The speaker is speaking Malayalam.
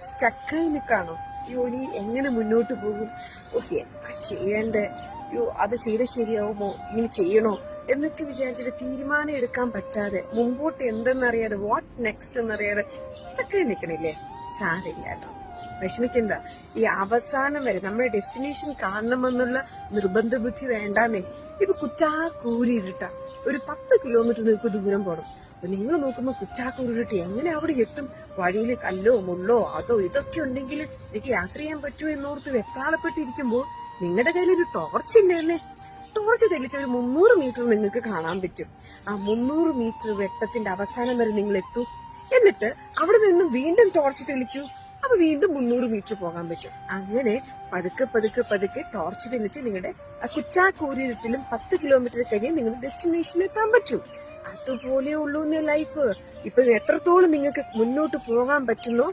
സ്റ്റക്കായി നിൽക്കാണോ അയ്യോ ഇനി എങ്ങനെ മുന്നോട്ട് പോകും? ഓ എന്താ ചെയ്യേണ്ടേ? അയ്യോ അത് ചെയ്ത ശരിയാവുമോ? ഇനി ചെയ്യണോ? എന്നൊക്കെ വിചാരിച്ചിട്ട് തീരുമാനം എടുക്കാൻ പറ്റാതെ മുമ്പോട്ട് എന്തെന്നറിയാതെ വാട്ട് നെക്സ്റ്റ് എന്നറിയാതെ സ്റ്റക്കായി നിൽക്കണില്ലേ? സാരില്ല കേട്ടോ. വിഷമിക്കണ്ട. ഈ അവസാനം വരെ നമ്മുടെ ഡെസ്റ്റിനേഷൻ കാണണമെന്നുള്ള നിർബന്ധ ബുദ്ധി വേണ്ടാന്നേ. ഇപ്പൊ കുറ്റാ കൂരിട്ട ഒരു പത്ത് കിലോമീറ്റർ നിങ്ങൾക്ക് ദൂരം പോകണം നിങ്ങൾ നോക്കുമ്പോ കുറ്റാക്കൂരിട്ട് എങ്ങനെ അവിടെ എത്തും? വഴിയിൽ കല്ലോ മുള്ളോ അതോ ഇതൊക്കെ ഉണ്ടെങ്കിൽ എനിക്ക് യാത്ര ചെയ്യാൻ പറ്റുമോ എന്നോർത്ത് വെപ്രാളപ്പെട്ടിരിക്കുമ്പോ നിങ്ങളുടെ കയ്യിൽ ഒരു ടോർച്ച് ഇല്ലേ ടോർച്ച് തെളിച്ച ഒരു മുന്നൂറ് മീറ്റർ നിങ്ങൾക്ക് കാണാൻ പറ്റും. ആ മുന്നൂറ് മീറ്റർ വെട്ടത്തിന്റെ അവസാനം വരെ നിങ്ങൾ എത്തൂ. എന്നിട്ട് അവിടെ നിന്നും വീണ്ടും ടോർച്ച് തെളിക്കൂ. അപ്പൊ വീണ്ടും മുന്നൂറ് മീറ്റർ പോകാൻ പറ്റും. അങ്ങനെ പതുക്കെ പതുക്കെ പതുക്കെ ടോർച്ച് തെളിച്ച് നിങ്ങളുടെ കുറ്റാക്കൂരിട്ടിലും പത്ത് കിലോമീറ്റർ കഴിഞ്ഞ് നിങ്ങളുടെ ഡെസ്റ്റിനേഷനിൽ എത്താൻ പറ്റും. അതുപോലെ ഉള്ളൂ ലൈഫ് ഇപ്പൊ എത്രത്തോളം നിങ്ങൾക്ക് മുന്നോട്ട് പോകാൻ പറ്റുന്നോ?